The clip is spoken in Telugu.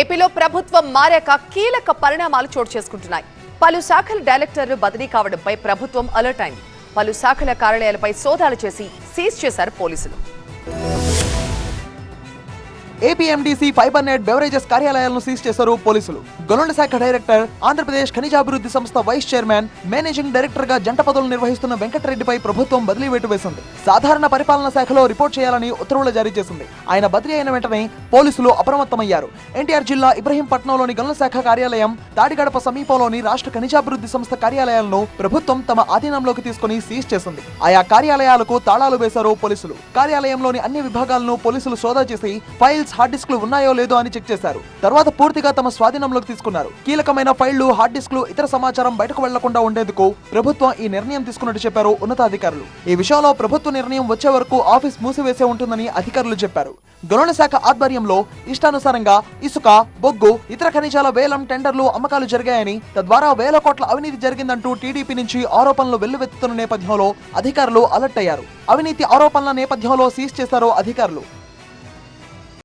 ఏపీలో ప్రభుత్వం మారాక కీలక పరిణామాలు చోటు చేసుకుంటున్నాయి. పలు శాఖల డైరెక్టర్లు బదిలీ కావడంపై ప్రభుత్వం అలర్ట్ అయింది. పలు శాఖల కార్యాలయాలపై సోదాలు చేసి సీజ్ చేశారు పోలీసులు. ఏపీఎండీసీ ఫైబర్ నెట్ బెవరేజెస్ కార్యాలయాలను సీజ్ చేశారు పోలీసులు. గనుల శాఖ డైరెక్టర్ ఆంధ్రప్రదేశ్ ఖనిజాభివృద్ధి సంస్థ వైస్ చైర్మన్ మేనేజింగ్ డైరెక్టర్గా జంట పదవులు నిర్వహిస్తున్న వెంకటరెడ్డిపై ప్రభుత్వం బదిలీ వేటు వేసింది. సాధారణ పరిపాలన శాఖలో రిపోర్ట్ చేయాలని ఉత్తర్వులు జారీ చేసింది. ఆయన బదిలీ అయిన వెంటనే పోలీసులు అప్రమత్తమయ్యారు. ఎన్టీఆర్ జిల్లా ఇబ్రహీంపట్నంలోని గనుల శాఖ కార్యాలయం తాడిగడప సమీపంలోని రాష్ట్ర ఖనిజాభివృద్ధి సంస్థ కార్యాలయాలను ప్రభుత్వం తమ ఆధీనంలోకి తీసుకుని సీజ్ చేసింది. ఆయా కార్యాలయాలకు తాళాలు వేశారు పోలీసులు. కార్యాలయంలోని అన్ని విభాగాలను పోలీసులు సోదా చేసి ఫైల్ ఫైల్స్ హార్డ్ డిస్క్లు ఉన్నాయో లేదో అని చెక్ చేశారు. తర్వాత పూర్తిగా తమ స్వాధీనంలోకి తీసుకున్నారు. కీలకమైన ఫైళ్ళు హార్డ్ డిస్క్లు ఇతర సమాచారం బయటకు వెళ్ళకుండా ఉండేందుకు ప్రభుత్వం ఈ నిర్ణయం తీసుకున్నట్టు చెప్పారు ఉన్నతాధికారులు. ఈ విషయంలో ప్రభుత్వ నిర్ణయం వచ్చే వరకు ఆఫీస్ మూసివేసే ఉంటుందని అధికారులు చెప్పారు. గనుల శాఖ ఆధ్వర్యంలో ఇష్టానుసారంగా ఇసుక బొగ్గు ఇతర ఖనిజాల వేలం టెండర్లు అమ్మకాలు జరిగాయని తద్వారా వేల కోట్ల అవినీతి జరిగిందంటూ టీడీపీ నుంచి ఆరోపణలు వెల్లువెత్తుతున్న నేపథ్యంలో అధికారులు అలర్ట్ అయ్యారు. అవినీతి ఆరోపణల నేపథ్యంలో సీజ్ చేశారు అధికారులు.